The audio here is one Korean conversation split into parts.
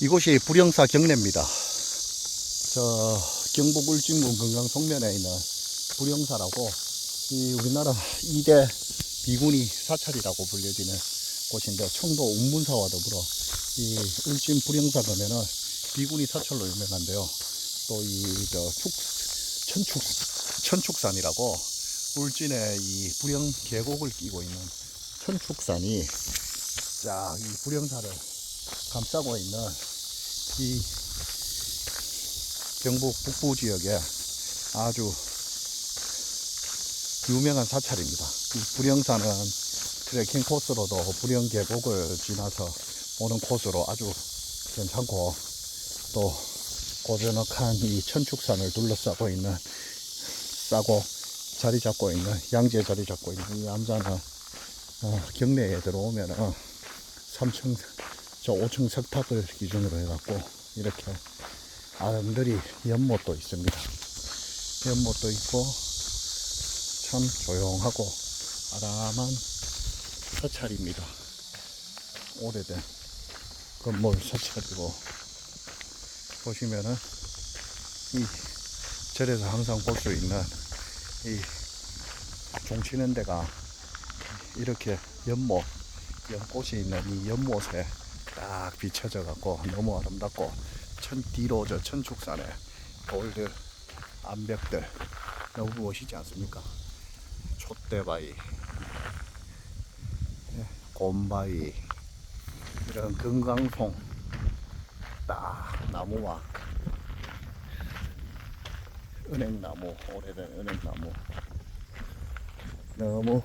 이곳이 불영사 경내입니다. 저 경북 울진군 건강 송면에 있는 불영사라고 이 우리나라 2대 비구니 사찰이라고 불려지는 곳인데 청도 운문사와 더불어 이 울진 불영사 가면은 비구니 사찰로 유명한데요. 또 이 저 축 천축 천축산이라고 울진의 이 불영 계곡을 끼고 있는 천축산이 쫙이 불영사를 감싸고 있는 이 경북 북부 지역에 아주 유명한 사찰입니다. 이 불영사는 트레킹 코스로도 불영 계곡을 지나서 오는 코스로 아주 괜찮고 또 고즈넉한 이 천축산을 둘러싸고 있는 싸고 자리 잡고 있는 양지에 자리 잡고 있는 이 암자는 어, 경내에 들어오면은 3층 저 5층 석탑을 기준으로 해갖고 이렇게 아름드리 연못도 있습니다. 연못도 있고 참 조용하고 아람한 사찰입니다. 오래된 건물 사찰이고 보시면은 이 절에서 항상 볼 수 있는 이 종치는 데가 이렇게 연못 연꽃이 있는 이 연못에 딱 비춰져 갖고 너무 아름답고 천 뒤로 저 천축산에 돌들 암벽들 너무 멋있지 않습니까? 촛대바위 예, 곰바위 이런 금강송 딱 나무와 은행나무 오래된 은행나무 너무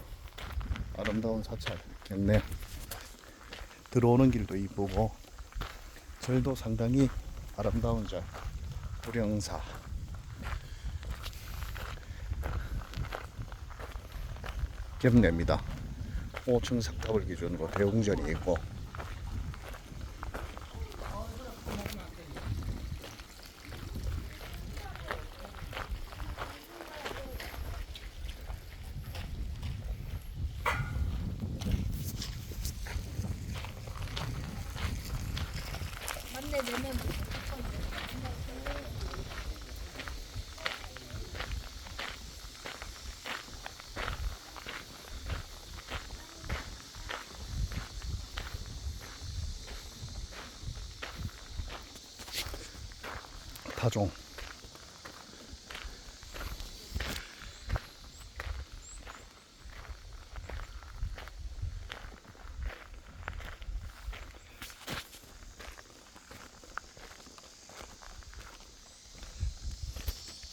아름다운 사찰 경내 들어오는 길도 이쁘고 절도 상당히 아름다운 절 불영사. 경내입니다. 5층 석탑을 기준으로 대웅전이 있고 맞네 내내 타종